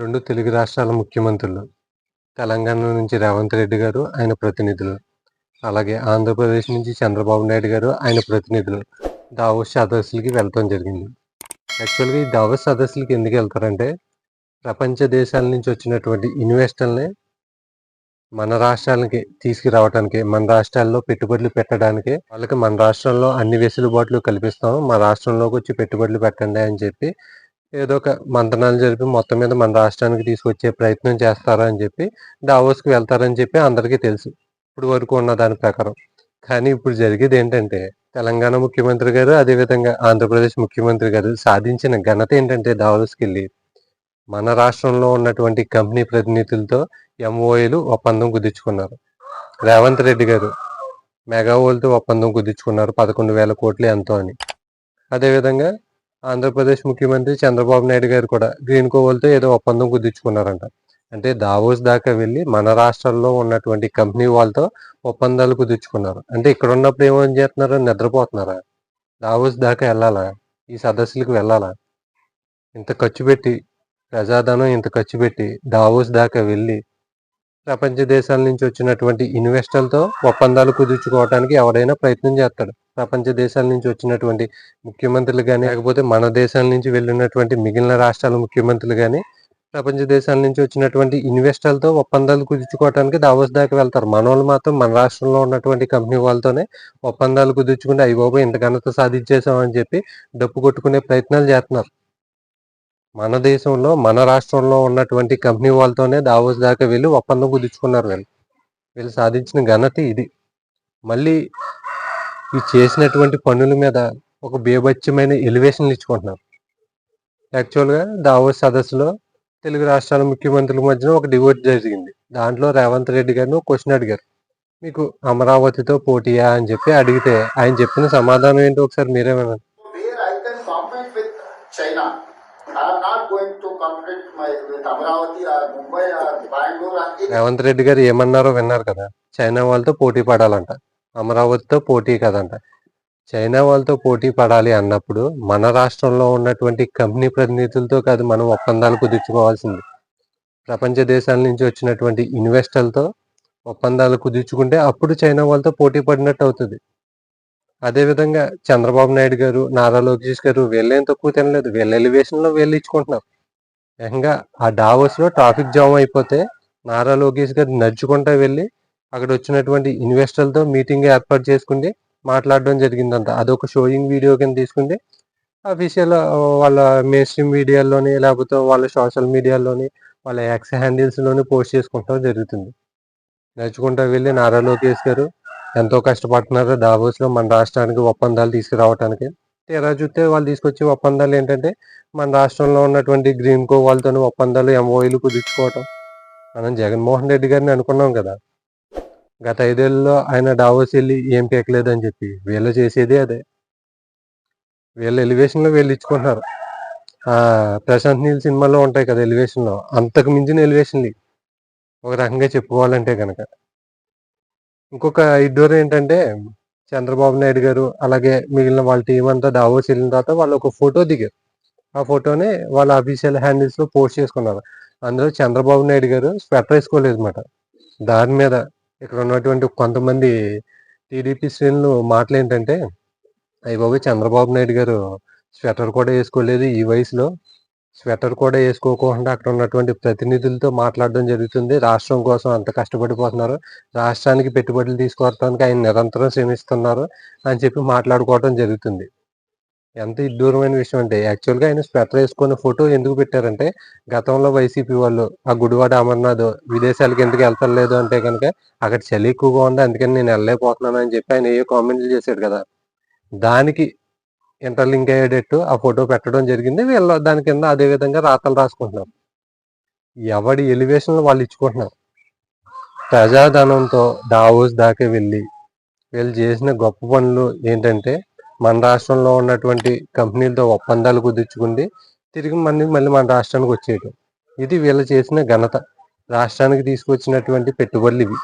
రెండు తెలుగు రాష్ట్రాల ముఖ్యమంత్రులు తెలంగాణ నుంచి రేవంత్ రెడ్డి గారు ఆయన ప్రతినిధులు అలాగే ఆంధ్రప్రదేశ్ నుంచి చంద్రబాబు నాయుడు గారు ఆయన ప్రతినిధులు దావోస్ సదస్సులకి వెళ్ళటం జరిగింది. యాక్చువల్గా ఈ దావోస్ సదస్సులకి ఎందుకు వెళ్తారంటే ప్రపంచ దేశాల నుంచి వచ్చినటువంటి ఇన్వెస్టర్ని మన రాష్ట్రాలకి తీసుకురావడానికి మన రాష్ట్రాల్లో పెట్టుబడులు పెట్టడానికి వాళ్ళకి మన రాష్ట్రంలో అన్ని వెసులుబాట్లు కల్పిస్తాం మా రాష్ట్రంలోకి వచ్చి పెట్టుబడులు పెట్టండి అని చెప్పి ఏదో ఒక మంతనాలు జరిపి మొత్తం మీద మన రాష్ట్రానికి తీసుకొచ్చే ప్రయత్నం చేస్తారా అని చెప్పి డావోస్కి వెళ్తారని చెప్పి అందరికీ తెలుసు. ఇప్పుడు వరకు ఉన్న దాని ప్రకారం. కానీ ఇప్పుడు జరిగేది ఏంటంటే తెలంగాణ ముఖ్యమంత్రి గారు అదేవిధంగా ఆంధ్రప్రదేశ్ ముఖ్యమంత్రి గారు సాధించిన ఘనత ఏంటంటే దావోస్కి వెళ్ళి మన రాష్ట్రంలో ఉన్నటువంటి కంపెనీ ప్రతినిధులతో ఎంఓఏలు ఒప్పందం కుదుర్చుకున్నారు. రేవంత్ రెడ్డి గారు మెగావోల్తో ఒప్పందం కుదుర్చుకున్నారు పదకొండు వేల కోట్లు ఎంతో అని. అదేవిధంగా ఆంధ్రప్రదేశ్ ముఖ్యమంత్రి చంద్రబాబు నాయుడు గారు కూడా గ్రీన్ కోవల్తో ఏదో ఒప్పందం కుదుర్చుకున్నారంట. అంటే దావోస్ దాకా వెళ్ళి మన రాష్ట్రాల్లో ఉన్నటువంటి కంపెనీ వాళ్ళతో ఒప్పందాలు కుదుర్చుకున్నారు. అంటే ఇక్కడ ఉన్నప్పుడు ఏమని చేస్తున్నారు నిద్రపోతున్నారా? దావోస్ దాకా వెళ్ళాలా? ఈ సదస్సులకు వెళ్ళాలా? ఇంత ఖర్చు పెట్టి ప్రజాధనం ఇంత ఖర్చు పెట్టి దావోస్ దాకా వెళ్ళి ప్రపంచ దేశాల నుంచి వచ్చినటువంటి ఇన్వెస్టర్లతో ఒప్పందాలు కుదుర్చుకోవడానికి ఎవరైనా ప్రయత్నం చేస్తాడు. ప్రపంచ దేశాల నుంచి వచ్చినటువంటి ముఖ్యమంత్రులు కానీ లేకపోతే మన దేశాల నుంచి వెళ్ళినటువంటి మిగిలిన రాష్ట్రాల ముఖ్యమంత్రులు కానీ ప్రపంచ దేశాల నుంచి వచ్చినటువంటి ఇన్వెస్టర్లతో ఒప్పందాలు కుదుర్చుకోవడానికి దావోస్ దాకా వెళ్తారు. మన వాళ్ళు మాత్రం మన రాష్ట్రంలో ఉన్నటువంటి కంపెనీ వాళ్ళతోనే ఒప్పందాలు కుదుర్చుకుంటే అయ్యి బాబు ఇంత ఘనత సాధించేసామని చెప్పి డప్పు కొట్టుకునే ప్రయత్నాలు చేస్తున్నారు. మన దేశంలో మన రాష్ట్రంలో ఉన్నటువంటి కంపెనీ వాళ్ళతోనే దావోస్ దాకా వెళ్ళి ఒప్పందం కుదుర్చుకున్నారు వీళ్ళు. వీళ్ళు సాధించిన ఘనత ఇది. మళ్ళీ ఈ చేసినటువంటి పనుల మీద ఒక బేభత్యమైన ఎలివేషన్లు ఇచ్చుకుంటున్నారు. యాక్చువల్గా దావోస్ సదస్సులో తెలుగు రాష్ట్రాల ముఖ్యమంత్రుల మధ్యన ఒక డివోట్ జరిగింది. దాంట్లో రేవంత్ రెడ్డి గారిని ఒక క్వశ్చన్ అడిగారు. మీకు అమరావతితో పోటీయా అని చెప్పి అడిగితే ఆయన చెప్పిన సమాధానం ఏంటో ఒకసారి మీరే వినండి. రేవంత్ రెడ్డి గారు ఏమన్నారో విన్నారు కదా. చైనా వాళ్ళతో పోటీ పడాలంట. అమరావతితో పోటీ కదంట. చైనా వాళ్ళతో పోటీ పడాలి అన్నప్పుడు మన రాష్ట్రంలో ఉన్నటువంటి కంపెనీ ప్రతినిధులతో కాదు మనం ఒప్పందాలు కుదుర్చుకోవాల్సింది. ప్రపంచ దేశాల నుంచి వచ్చినటువంటి ఇన్వెస్టర్లతో ఒప్పందాలు కుదుర్చుకుంటే అప్పుడు చైనా వాళ్ళతో పోటీ పడినట్టు అవుతుంది. అదేవిధంగా చంద్రబాబు నాయుడు గారు నారా లోకేష్ గారు వీళ్ళేం తక్కువ తినలేదు. వీళ్ళ ఎలివేషన్లో వీళ్ళు ఇచ్చుకుంటున్నారు ఏకంగా ఆ డావోస్లో ట్రాఫిక్ జామ్ అయిపోతే నారా లోకేష్ గారు నడుచుకుంటా వెళ్ళి అక్కడ వచ్చినటువంటి ఇన్వెస్టర్లతో మీటింగ్ ఏర్పాటు చేసుకుంటే మాట్లాడడం జరిగిందంట. అదొక షోయింగ్ వీడియో కింద తీసుకుంటే అఫీషియల్ వాళ్ళ మెయిన్ స్ట్రీమ్ మీడియాల్లోని లేకపోతే వాళ్ళ సోషల్ మీడియాలోని వాళ్ళ యాక్స్ హ్యాండిల్స్లోని పోస్ట్ చేసుకుంటాం జరుగుతుంది. నడుచుకుంటా వెళ్ళి నారా లోకేష్ గారు ఎంతో కష్టపడుతున్నారు. దావోస్లో మన రాష్ట్రానికి ఒప్పందాలు తీసుకురావడానికి తీరా చూస్తే వాళ్ళు తీసుకొచ్చే ఒప్పందాలు ఏంటంటే మన రాష్ట్రంలో ఉన్నటువంటి గ్రీన్ కో వాళ్ళతో ఒప్పందాలు ఎంఓఈలు కుదుర్చుకోవటం. మనం జగన్మోహన్ రెడ్డి గారిని అనుకున్నాం కదా. గత ఐదేళ్ళలో ఆయన డావోస్ వెళ్ళి ఏం అని చెప్పి వీళ్ళు చేసేది అదే. వీళ్ళ ఎలివేషన్లో వీళ్ళు ఇచ్చుకుంటున్నారు. ప్రశాంత్ నీల్ సినిమాలో ఉంటాయి కదా ఎలివేషన్లో. అంతకు మించిన ఎలివేషన్లు. ఒక రకంగా చెప్పుకోవాలంటే కనుక ఇంకొక ఇడ్డోర్ ఏంటంటే చంద్రబాబు నాయుడు గారు అలాగే మిగిలిన వాళ్ళ టీం అంతా దావోస్ వెళ్ళిన తర్వాత వాళ్ళు ఒక ఫోటో దిగారు. ఆ ఫోటోని వాళ్ళ అఫీషియల్ హ్యాండిల్స్లో పోస్ట్ చేసుకున్నారు. అందులో చంద్రబాబు నాయుడు గారు స్వెటర్ వేసుకోలేదు అనమాట దాని మీద ఇక్కడ ఉన్నటువంటి కొంతమంది టీడీపీ శ్రేణులు మాటలు ఏంటంటే అయ్యి బాబు చంద్రబాబు నాయుడు గారు స్వెటర్ కూడా వేసుకోలేదు ఈ వయసులో. స్వెటర్ కూడా వేసుకోకుండా అక్కడ ఉన్నటువంటి ప్రతినిధులతో మాట్లాడడం జరుగుతుంది. రాష్ట్రం కోసం అంత కష్టపడిపోతున్నారు. రాష్ట్రానికి పెట్టుబడులు తీసుకోవడానికి ఆయన నిరంతరం శ్రమిస్తున్నారు అని చెప్పి మాట్లాడుకోవడం జరుగుతుంది. ఎంత ఇడ్డూరమైన విషయం అంటే యాక్చువల్గా ఆయన స్వెటర్ వేసుకున్న ఫోటో ఎందుకు పెట్టారంటే గతంలో వైసీపీ వాళ్ళు ఆ గుడివాడ అమర్నాథ్ విదేశాలకు ఎందుకు వెళ్తలేదు అంటే కనుక అక్కడ చలి ఎక్కువగా ఉంది అందుకని నేను వెళ్ళలేకపోతున్నాను అని చెప్పి ఆయన ఏ కామెంట్లు చేశాడు కదా. దానికి ఇంటర్లింక్ అయ్యేటట్టు ఆ ఫోటో పెట్టడం జరిగింది. వీళ్ళు దాని కింద అదే విధంగా రాతలు రాసుకుంటున్నారు. ఎవడి ఎలివేషన్ వాళ్ళు ఇచ్చుకుంటున్నారు. ప్రజాధనంతో డావోస్ దాకా వెళ్ళి వీళ్ళు చేసిన గొప్ప పనులు ఏంటంటే మన రాష్ట్రంలో ఉన్నటువంటి కంపెనీలతో ఒప్పందాలు కుదుర్చుకుంది. తిరిగి మళ్ళీ మళ్ళీ మన రాష్ట్రానికి వచ్చేయటం. ఇది వీళ్ళు చేసిన ఘనత. రాష్ట్రానికి తీసుకొచ్చినటువంటి పెట్టుబడులు ఇవి.